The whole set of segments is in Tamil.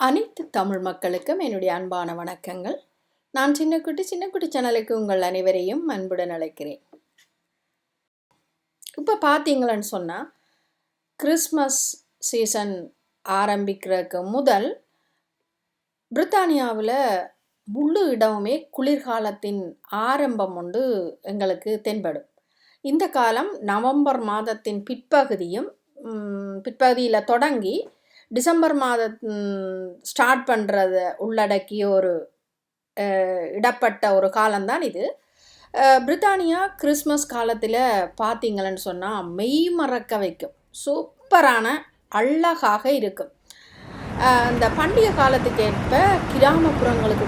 அனைத்து தமிழ் மக்களுக்கும் என்னுடைய அன்பான வணக்கங்கள். நான் சின்னக்குட்டி சின்னக்குட்டி சேனலுக்கு உங்கள் அனைவரையும் அன்புடன் அழைக்கிறேன். இப்போ பார்த்தீங்களன்னு சொன்னால் கிறிஸ்மஸ் சீசன் ஆரம்பிக்கிறதுக்கு முதல் பிரித்தானியாவில் முழு இடமுமே குளிர்காலத்தின் ஆரம்பம் உண்டு எங்களுக்கு தென்படும். இந்த காலம் நவம்பர் மாதத்தின் பிற்பகுதியும் பிற்பகுதியில் தொடங்கி டிசம்பர் மாத ஸ்டார்ட் பண்ணுறத உள்ளடக்கிய ஒரு இடப்பட்ட ஒரு காலம்தான் இது. பிரித்தானியா கிறிஸ்மஸ் காலத்தில் பார்த்தீங்களன்னு சொன்னால் மெய் மறக்க வைக்கும். சூப்பரான அழகாக இருக்கும். இந்த பண்டிகை காலத்துக்கு ஏற்ப கிராமப்புறங்களுக்கு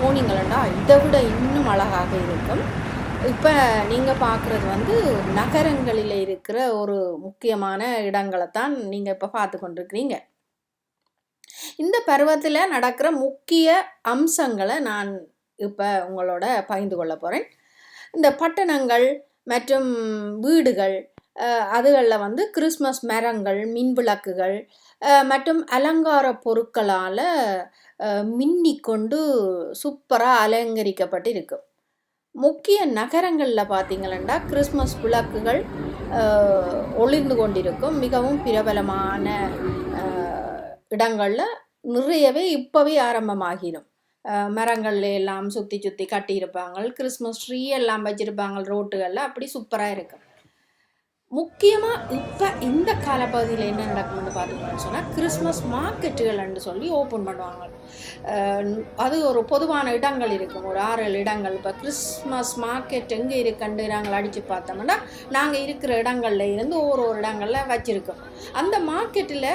போனீங்களா இதை விட இன்னும் அழகாக இருக்கும். இப்போ நீங்கள் பார்க்குறது வந்து நகரங்களில் இருக்கிற ஒரு முக்கியமான இடங்களை தான் நீங்கள் இப்போ பார்த்து கொண்டிருக்கிறீங்க. இந்த பருவத்தில் நடக்கிற முக்கிய அம்சங்களை நான் இப்போ உங்களோட பகிர்ந்து கொள்ள போகிறேன் இந்த பட்டணங்கள் மற்றும் வீடுகள் அதுகளில் வந்து கிறிஸ்மஸ் மரங்கள் மின் விளக்குகள் மற்றும் அலங்கார பொருட்களால் மின்னி கொண்டு சூப்பராக அலங்கரிக்கப்பட்டு இருக்கும் முக்கிய நகரங்களில் பார்த்தீங்களா கிறிஸ்மஸ் விளக்குகள் ஒளிர்ந்து கொண்டிருக்கும் மிகவும் பிரபலமான இடங்களில் நிறையவே இப்போவே ஆரம்பமாகிடும். மரங்கள்ல எல்லாம் சுற்றி சுற்றி கட்டியிருப்பாங்க கிறிஸ்மஸ் ட்ரீ எல்லாம் வச்சுருப்பாங்க ரோட்டுகளில் அப்படி சூப்பராக இருக்கும். முக்கியமாக இப்போ இந்த காலப்பகுதியில் என்ன நடக்கும்னு பார்த்தீங்கன்னு சொன்னால் கிறிஸ்மஸ் மார்க்கெட்டுகள்னு சொல்லி ஓப்பன் பண்ணுவாங்க. அது ஒரு பொதுவான இடங்கள் இருக்கும். ஒரு ஆறு ஏழு இடங்கள். இப்போ கிறிஸ்மஸ் மார்க்கெட் எங்கே இருக்குன்னு நாங்கள் அடித்து பார்த்தோம்னா நாங்கள் இருக்கிற இடங்களில் இருந்து ஒரு ஒரு இடங்களில் வச்சுருக்கோம். அந்த மார்க்கெட்டில்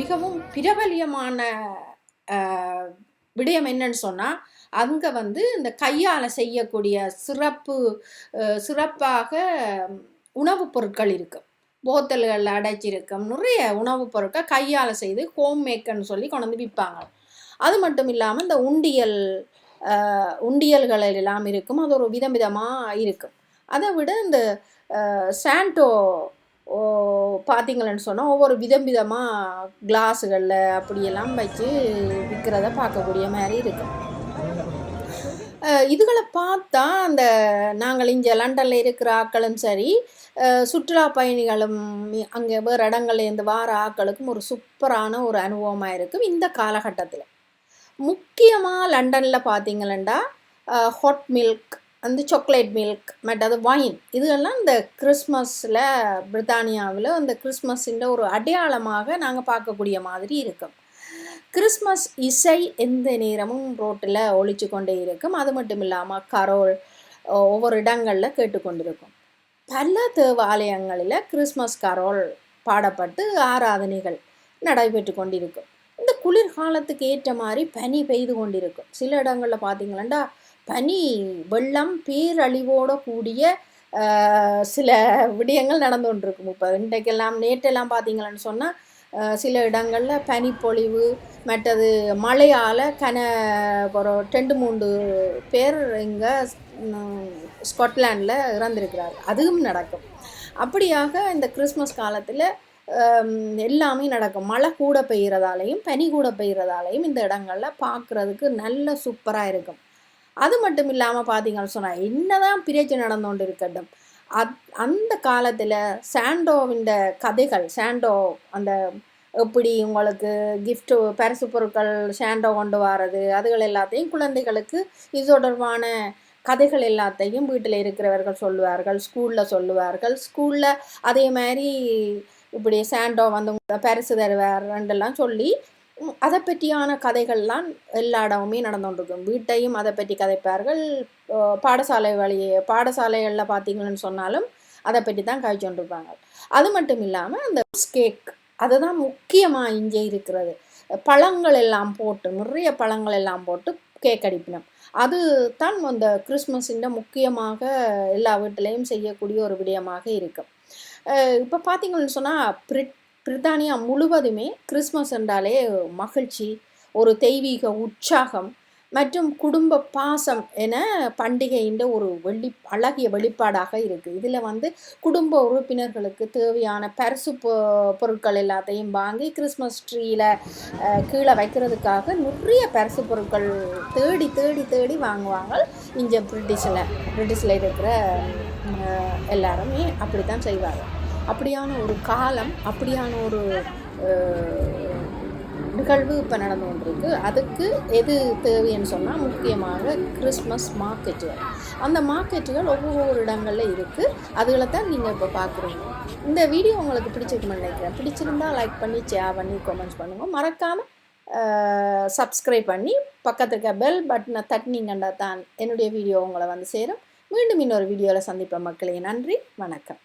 மிகவும் பிரபலியமான விடயம் என்னன்னு சொன்னால் அங்கே வந்து இந்த கையால் செய்யக்கூடிய சிறப்பு சிறப்பாக உணவுப் பொருட்கள் இருக்குது போத்தல்களில் அடைச்சிருக்கும். நிறைய உணவுப் பொருட்கள் கையால் செய்து ஹோம் மேக்கர்னு சொல்லி கொண்டு வந்து விற்பாங்க. அது மட்டும் இல்லாமல் இந்த உண்டியல் உண்டியல்கள் எல்லாம் இருக்கும். அது ஒரு விதம் விதமாக இருக்கும். அதை விட இந்த சாண்டோ பார்த்தீங்களன்னு சொன்னால் ஒவ்வொரு விதம் விதமாக கிளாஸுகளில் அப்படியெல்லாம் வச்சு விற்கிறத பார்க்கக்கூடிய மாதிரி இருக்கும். இதுகளை பார்த்தா அந்த நாங்கள் இங்கே லண்டனில் இருக்கிற ஆக்களும் சரி சுற்றுலா பயணிகளும் அங்கே வேறு இடங்கள்லேருந்து வார ஆக்களுக்கும் ஒரு சூப்பரான ஒரு அனுபவமாக இருக்கும் இந்த காலகட்டத்தில். முக்கியமாக லண்டனில் பார்த்தீங்களா ஹாட் மில்க் அந்த சாக்லேட் மில்க் மற்றது வைன் இதுகெல்லாம் இந்த கிறிஸ்மஸில் பிரித்தானியாவில் அந்த கிறிஸ்மஸின்ற ஒரு அடையாளமாக நாங்கள் பார்க்கக்கூடிய மாதிரி இருக்கும். கிறிஸ்மஸ் இசை எந்த நேரமும் ரோட்டில் ஒழிச்சு கொண்டே இருக்கும். அது மட்டும் இல்லாமல் கரோல் ஒவ்வொரு இடங்களில் கேட்டுக்கொண்டிருக்கும். பல தேவாலயங்களில் கிறிஸ்மஸ் கரோல் பாடப்பட்டு ஆராதனைகள் நடைபெற்று கொண்டிருக்கும். இந்த குளிர்காலத்துக்கு ஏற்ற மாதிரி பனி பெய்து கொண்டிருக்கும். சில இடங்களில் பார்த்தீங்களா பனி வெள்ளம் பேரழிவோட கூடிய சில விடயங்கள் நடந்து கொண்டிருக்கும். இப்போ இன்றைக்கெல்லாம் நேற்றெல்லாம் பார்த்தீங்களான்னு சொன்னால் சில இடங்களில் பனிப்பொழிவு மற்றது மழையால் கன ஒரு ரெண்டு மூன்று பேர் இங்கே ஸ்காட்லாண்டில் இறந்துருக்கிறார். அதுவும் நடக்கும். அப்படியாக இந்த கிறிஸ்மஸ் காலத்தில் எல்லாமே நடக்கும். மழை கூட பெய்கிறதாலையும் பனி கூட பெய்கிறதாலையும் இந்த இடங்களில் பார்க்குறதுக்கு நல்ல சூப்பராக இருக்கும். அது மட்டும் இல்லாமல் பார்த்தீங்கன்னு சொன்னால் என்னதான் பிரச்சனை நடந்து கொண்டு இருக்கட்டும் அத் அந்த காலத்தில் சாண்டோவின் கதைகள் சாண்டோ அந்த எப்படி உங்களுக்கு கிஃப்ட்டு பரிசு பொருட்கள் சாண்டோ கொண்டு வர்றது அதுகள் எல்லாத்தையும் குழந்தைகளுக்கு இது தொடர்பான கதைகள் எல்லாத்தையும் வீட்டில் இருக்கிறவர்கள் சொல்லுவார்கள் ஸ்கூலில் சொல்லுவார்கள். ஸ்கூலில் அதே மாதிரி இப்படி சாண்டோ வந்து பரிசு தருவார் ரெண்டெல்லாம் சொல்லி அதை பற்றியான கதைகள்லாம் எல்லா இடமுமே நடந்துகிட்ருக்கும் வீட்டையும் அதை பற்றி கதைப்பார்கள். பாடசாலை வழியே பாடசாலைகளில் பார்த்தீங்கன்னு சொன்னாலும் அதை பற்றி தான் காய்ச்சொண்டிருப்பாங்க அது மட்டும் இல்லாமல் அந்த கேக் அதுதான் முக்கியமாக இங்கே இருக்கிறது. பழங்கள் எல்லாம் போட்டு நிறைய பழங்கள் எல்லாம் போட்டு கேக் அடிப்பினோம். அது தான் அந்த கிறிஸ்மஸின் முக்கியமாக எல்லா வீட்டிலையும் செய்யக்கூடிய ஒரு விடயமாக இருக்கும். இப்போ பார்த்தீங்கன்னு சொன்னால் பிரிட் பிரித்தானியா முழுவதுமே கிறிஸ்மஸ் என்றாலே மகிழ்ச்சி ஒரு தெய்வீக உற்சாகம் மற்றும் குடும்ப பாசம் என பண்டிகையின் ஒரு வெளி அழகிய வெளிப்பாடாக இருக்குது இதில் வந்து குடும்ப உறுப்பினர்களுக்கு தேவையான பரிசு பொ பொருட்கள் எல்லாத்தையும் வாங்கி கிறிஸ்மஸ் ட்ரீயில் கீழே வைக்கிறதுக்காக நிறைய பரிசு பொருட்கள் தேடி தேடி தேடி வாங்குவாங்க. இங்கே பிரிட்டிஷில் பிரிட்டிஷில் இருக்கிற எல்லாருமே அப்படி தான் செய்வாங்க. அப்படியான ஒரு காலம் அப்படியான ஒரு நிகழ்வு இப்போ நடந்து கொண்டிருக்கு. அதுக்கு எது தேவைன்னு சொன்னால் முக்கியமாக கிறிஸ்மஸ் மார்க்கெட்டுகள். அந்த மார்க்கெட்டுகள் ஒவ்வொரு இடங்களில் இருக்குது அதுகளை தான் நீங்கள் இப்போ பார்க்குறீங்க இந்த வீடியோ உங்களுக்கு பிடிச்சிருக்குமென்னு நினைக்கிறேன். பிடிச்சிருந்தா லைக் பண்ணி ஷேர் பண்ணி கமெண்ட்ஸ் பண்ணுங்கள் மறக்காமல் சப்ஸ்கிரைப் பண்ணி பக்கத்தில் இருக்க பெல் பட்டனை தட்டினீங்கன்னா தான் என்னுடைய வீடியோ உங்களை வந்து சேரும். மீண்டும் இன்னொரு வீடியோவில் சந்திப்பேன் மக்களே. நன்றி வணக்கம்.